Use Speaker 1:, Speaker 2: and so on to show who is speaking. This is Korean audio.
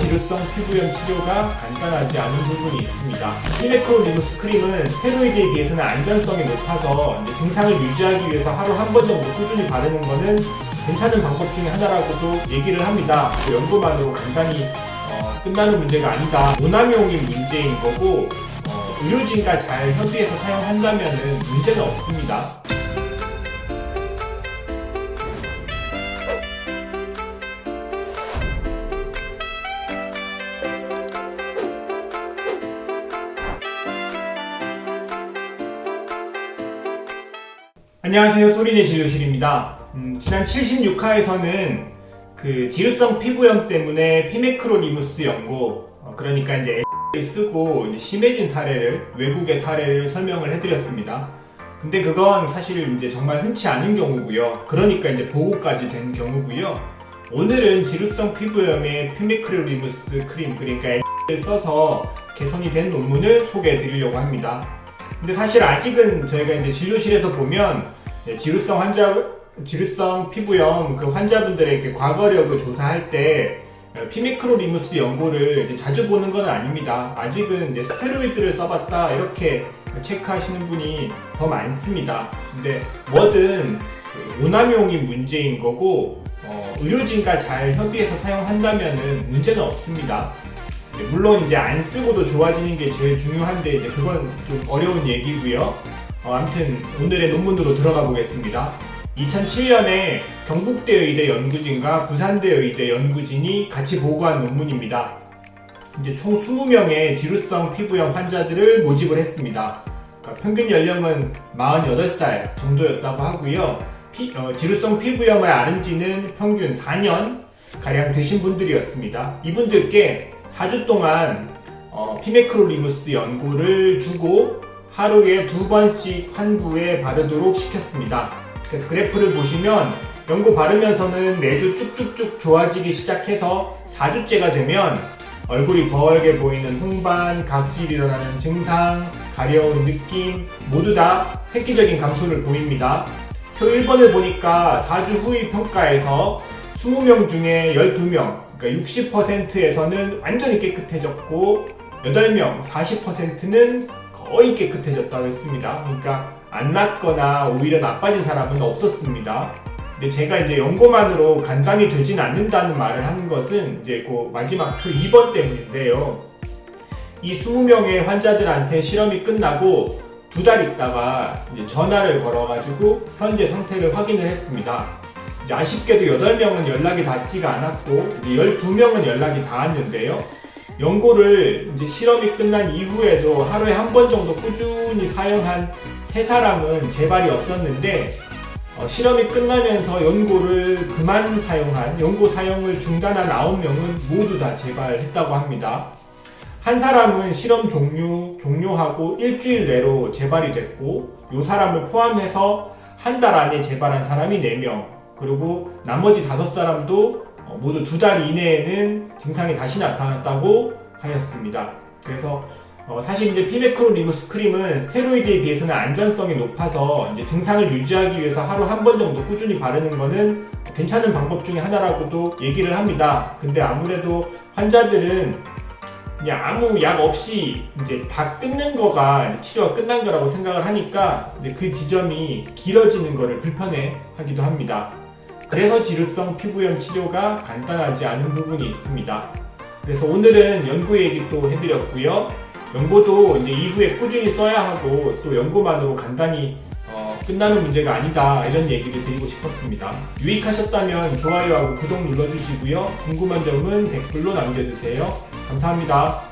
Speaker 1: 지루성 피부염 치료가 간단하지 않은 부분이 있습니다. 피네크로 리무스 크림은 스테로이드에 비해서는 안전성이 높아서 증상을 유지하기 위해서 하루 한 번 정도 꾸준히 바르는 거는 괜찮은 방법 중에 하나라고도 얘기를 합니다. 그 연구만으로 간단히 어, 끝나는 문제가 아니다. 오남용이 문제인 거고 어, 의료진과 잘 협의해서 사용한다면 문제는 없습니다. 안녕하세요. 소리내 진료실입니다. 음, 지난 76화에서는 그 지루성 피부염 때문에 피메크로리무스 연고, 어, 그러니까 이제 를 쓰고 이제 심해진 사례를, 외국의 사례를 설명을 해드렸습니다. 근데 그건 사실 이제 정말 흔치 않은 경우고요. 그러니까 이제 보고까지 된 경우고요. 오늘은 지루성 피부염에 피메크로리무스 크림, 그러니까 를 써서 개선이 된 논문을 소개해 드리려고 합니다. 근데 사실 아직은 저희가 이제 진료실에서 보면 예, 지루성 환자 지루성 피부염 그 환자분들에게 과거력을 조사할 때 어, 피메크로리무스 연고를 자주 보는 건 아닙니다. 아직은 이제 스테로이드를 써봤다 이렇게 체크하시는 분이 더 많습니다. 근데 뭐든 그 오남용이 문제인 거고 어, 의료진과 잘 협의해서 사용한다면은 문제는 없습니다. 네, 물론 이제 안 쓰고도 좋아지는 게 제일 중요한데 이제 그건 좀 어려운 얘기고요. 어, 아무튼 오늘의 논문으로 들어가 보겠습니다. 2007년에 경북대 의대 연구진과 부산대 의대 연구진이 같이 보고한 논문입니다. 이제 총 20명의 지루성 피부염 환자들을 모집을 했습니다. 그러니까 평균 연령은 48살 정도였다고 하고요. 피- 어, 지루성 피부염을 앓은 지는 평균 4년 가량 되신 분들이었습니다. 이분들께 4주 동안 어, 피메크로리무스 연고를 주고 하루에 두 번씩 환부에 바르도록 시켰습니다. 그래서 그래프를 보시면 연고 바르면서는 매주 쭉쭉쭉 좋아지기 시작해서 4주째가 되면 얼굴이 벌게 보이는 홍반, 각질 일어나는 증상, 가려운 느낌 모두 다 획기적인 감소를 보입니다. 표 1번을 보니까 4주 후의 평가에서 20명 중에 12명, 그러니까 60%에서는 완전히 깨끗해졌고 8명, 40%는 거의 깨끗해졌다고 했습니다. 그러니까 안 낫거나 오히려 나빠진 사람은 없었습니다. 근데 제가 이제 연고만으로 간단히 되진 않는다는 말을 하는 것은 이제 그 마지막 표 2번 때문인데요. 이 20명의 환자들한테 실험이 끝나고 두 달 있다가 전화를 걸어가지고 현재 상태를 확인을 했습니다. 아쉽게도 8명은 연락이 닿지가 않았고 이제 12명은 연락이 닿았는데요. 연고를 이제 실험이 끝난 이후에도 하루에 한 번 정도 꾸준히 사용한 세 사람은 재발이 없었는데 어, 실험이 끝나면서 연고를 그만 사용한 연고 사용을 중단한 9명은 모두 다 재발했다고 합니다. 한 사람은 실험 종료 종료하고 일주일 내로 재발이 됐고 이 사람을 포함해서 한 달 안에 재발한 사람이 4명 그리고 나머지 다섯 사람도 어, 모두 두 달 이내에는 증상이 다시 나타났다고 하였습니다. 그래서 어, 사실 이제 피메크로 리무스 크림은 스테로이드에 비해서는 안전성이 높아서 이제 증상을 유지하기 위해서 하루 한 번 정도 꾸준히 바르는 거는 괜찮은 방법 중에 하나라고도 얘기를 합니다. 근데 아무래도 환자들은 그냥 아무 약 없이 이제 다 끊는 거가 치료가 끝난 거라고 생각을 하니까 그 지점이 길어지는 거를 불편해 하기도 합니다. 그래서 지루성 피부염 치료가 간단하지 않은 부분이 있습니다. 그래서 오늘은 연고 얘기 또 해드렸고요. 연고도 이제 이후에 꾸준히 써야 하고 또 연고만으로 간단히 어, 끝나는 문제가 아니다 이런 얘기를 드리고 싶었습니다. 유익하셨다면 좋아요하고 구독 눌러주시고요. 궁금한 점은 댓글로 남겨주세요. 감사합니다.